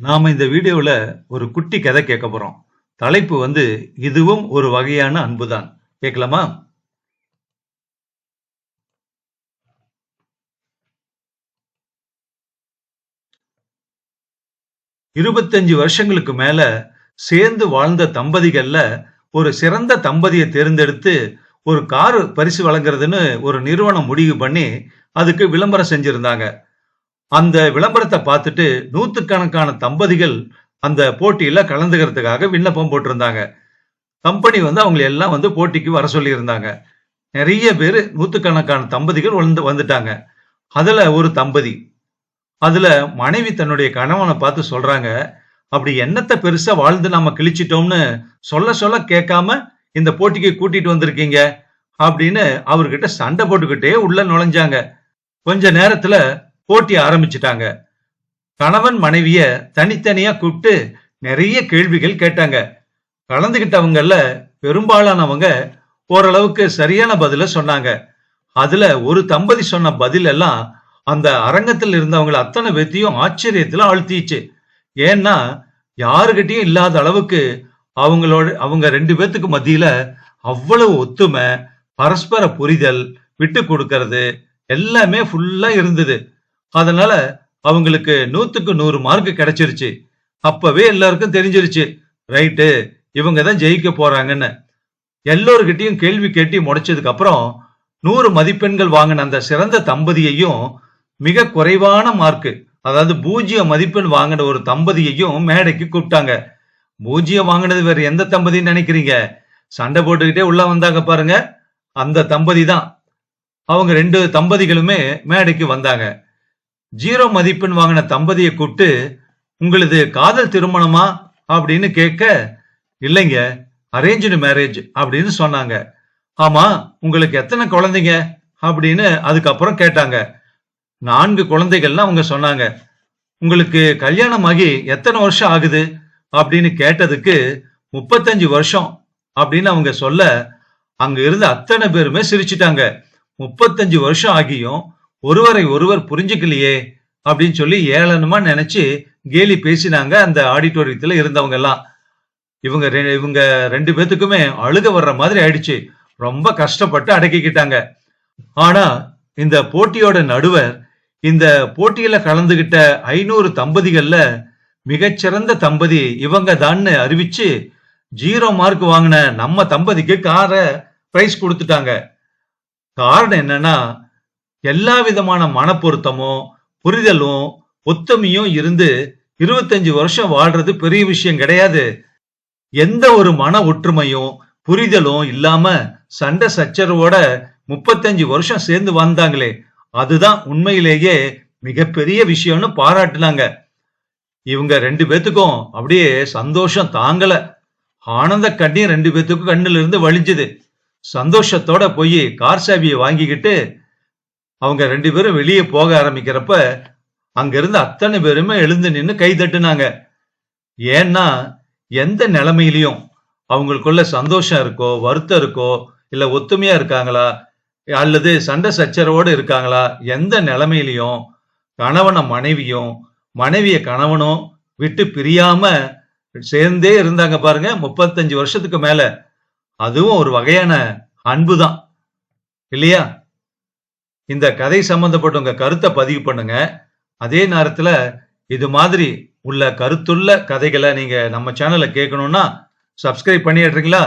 நாம இந்த வீடியோவில் ஒரு குட்டி கதை கேட்க போறோம். தலைப்பு வந்து இதுவும் ஒரு வகையான அன்புதான். கேட்கலாமா? இருபத்தஞ்சு வருஷங்களுக்கு மேல சேர்ந்து வாழ்ந்த தம்பதிகள்ல ஒரு சிறந்த தம்பதியை தேர்ந்தெடுத்து ஒரு கார் பரிசு வழங்குறதுன்னு ஒரு நிறுவனம் முடிவு பண்ணி அதுக்கு விளம்பரம் செஞ்சிருந்தாங்க. அந்த விளம்பரத்தை பார்த்துட்டு நூற்றுக்கணக்கான தம்பதிகள் அந்த போட்டியில் கலந்துக்கிறதுக்காக விண்ணப்பம் போட்டிருந்தாங்க. கம்பெனி வந்து அவங்க எல்லாம் வந்து போட்டிக்கு வர சொல்லியிருந்தாங்க. நிறைய பேர் நூற்றுக்கணக்கான தம்பதிகள் வந்து வந்துட்டாங்க. அதில் ஒரு தம்பதி அதில் மனைவி தன்னுடைய கணவனை பார்த்து சொல்கிறாங்க அப்படி என்னத்தை பெருசாக வாழ்ந்து நம்ம கிழிச்சிட்டோம்னு சொல்ல சொல்ல கேட்காம இந்த போட்டிக்கு கூட்டிகிட்டு வந்திருக்கீங்க? அப்படின்னு அவர்கிட்ட சண்டை போட்டுக்கிட்டே உள்ள நுழைஞ்சாங்க. கொஞ்ச நேரத்தில் போட்டி ஆரம்பிச்சிட்டாங்க. கணவன் மனைவிய தனித்தனியா கூப்பிட்டு நிறைய கேள்விகள் கேட்டாங்க. கலந்துகிட்டவங்கல்ல பெரும்பாலானவங்க ஓரளவுக்கு சரியான பதில சொன்னாங்க. அதுல ஒரு தம்பதி சொன்ன பதில் எல்லாம் அந்த அரங்கத்தில் இருந்தவங்களை அத்தனை பேத்தையும் ஆச்சரியத்துல ஆழ்த்திச்சு. ஏன்னா யாருகிட்டயும் இல்லாத அளவுக்கு அவங்களோட அவங்க ரெண்டு பேத்துக்கு மத்தியில அவ்வளவு ஒத்துமை பரஸ்பர புரிதல் விட்டு கொடுக்கறது எல்லாமே ஃபுல்லா இருந்தது. அதனால அவங்களுக்கு நூத்துக்கு நூறு மார்க் கிடைச்சிருச்சு. அப்பவே எல்லாருக்கும் தெரிஞ்சிருச்சு. ரைட்டு இவங்க தான் ஜெயிக்க போறாங்கன்னு. எல்லோருக்கிட்டையும் கேள்வி கேட்டி முடிச்சதுக்கு அப்புறம் நூறு மதிப்பெண்கள் வாங்கின அந்த சிறந்த தம்பதியையும் மிக குறைவான மார்க் அதாவது பூஜ்ஜியம் மதிப்பெண் வாங்கின ஒரு தம்பதியையும் மேடைக்கு கூப்பிட்டாங்க. பூஜ்ஜியம் வாங்கினது வேற எந்த தம்பதின்னு நினைக்கிறீங்க? சண்டை போட்டுக்கிட்டே உள்ள வந்தாங்க பாருங்க. அந்த தம்பதி தான். அவங்க ரெண்டு தம்பதிகளுமே மேடைக்கு வந்தாங்க. ஜீரோ மதிப்பெண் வாங்கின தம்பதியை கூப்பிட்டு உங்களது காதல் திருமணமா? அப்படின்னு கேட்க இல்லைங்க அரேஞ்சு மேரேஜ் அப்படின்னு சொன்னாங்க. ஆமா உங்களுக்கு எத்தனை குழந்தைங்க? அப்படின்னு அதுக்கப்புறம் கேட்டாங்க. நான்கு குழந்தைகள்லாம் அவங்க சொன்னாங்க. உங்களுக்கு கல்யாணம் ஆகி எத்தனை வருஷம் ஆகுது? அப்படின்னு கேட்டதுக்கு முப்பத்தஞ்சு வருஷம் அப்படின்னு அவங்க சொல்ல அங்க இருந்து அத்தனை பேருமே சிரிச்சிட்டாங்க. முப்பத்தஞ்சு வருஷம் ஆகியும் ஒருவரை ஒருவர் புரிஞ்சுக்கலையே அப்படின்னு சொல்லி ஏளனமா நினைச்சு கேலி பேசினாங்க அந்த ஆடிட்டோரியத்துல இருந்தவங்க எல்லாம். இவங்க ரெ- இவங்க ரெண்டு பேத்துக்குமே அழுக வர்ற மாதிரி ஆயிடுச்சு. ரொம்ப கஷ்டப்பட்டு அடக்கிக்கிட்டாங்க. ஆனா இந்த போட்டியோட நடுவர் இந்த போட்டியில கலந்துகிட்ட ஐநூறு தம்பதிகள்ல மிகச்சிறந்த தம்பதி இவங்க தான்னு அறிவிச்சு ஜீரோ மார்க் வாங்கின நம்ம தம்பதிக்கு காரை பிரைஸ் கொடுத்துட்டாங்க. காரணம் என்னன்னா எல்லா விதமான மனப்பொருத்தமும் புரிதலும் ஒத்துமையும் இருந்து இருபத்தஞ்சு வருஷம் வாழ்றது பெரிய விஷயம் கிடையாது. எந்த ஒரு மன ஒற்றுமையும் புரிதலும் இல்லாம சண்டை சச்சரவோட முப்பத்தஞ்சு வருஷம் சேர்ந்து வந்தாங்களே அதுதான் உண்மையிலேயே மிகப்பெரிய விஷயம்னு பாராட்டினாங்க. இவங்க ரெண்டு பேத்துக்கும் அப்படியே சந்தோஷம் தாங்கல. ஆனந்த கண்ணீர் ரெண்டு பேத்துக்கும் கண்ணுல இருந்து வழிஞ்சுது. சந்தோஷத்தோட போய் கார் சாவியை வாங்கிக்கிட்டு அவங்க ரெண்டு பேரும் வெளியே போக ஆரம்பிக்கிறப்ப அங்கிருந்து அத்தனை பேருமே எழுந்து நின்று கை தட்டுனாங்க. ஏன்னா எந்த நிலைமையிலையும் அவங்களுக்குள்ள சந்தோஷம் இருக்கோ வருத்தம் இருக்கோ இல்ல ஒத்துமையா இருக்காங்களா அல்லது சண்டை சச்சரவோடு இருக்காங்களா எந்த நிலைமையிலையும் கணவனை மனைவியும் மனைவிய கணவனும் விட்டு பிரியாம சேர்ந்தே இருந்தாங்க பாருங்க முப்பத்தஞ்சு வருஷத்துக்கு மேல. அதுவும் ஒரு வகையான அன்பு தான் இல்லையா? இந்த கதை சம்பந்தப்பட்ட உங்க கருத்தை பதிவு பண்ணுங்க. அதே நேரத்துல இது மாதிரி உள்ள கருத்துள்ள கதைகளை நீங்க நம்ம சேனல்ல கேட்கணும்னா சப்ஸ்கிரைப் பண்ணிடுறீங்களா?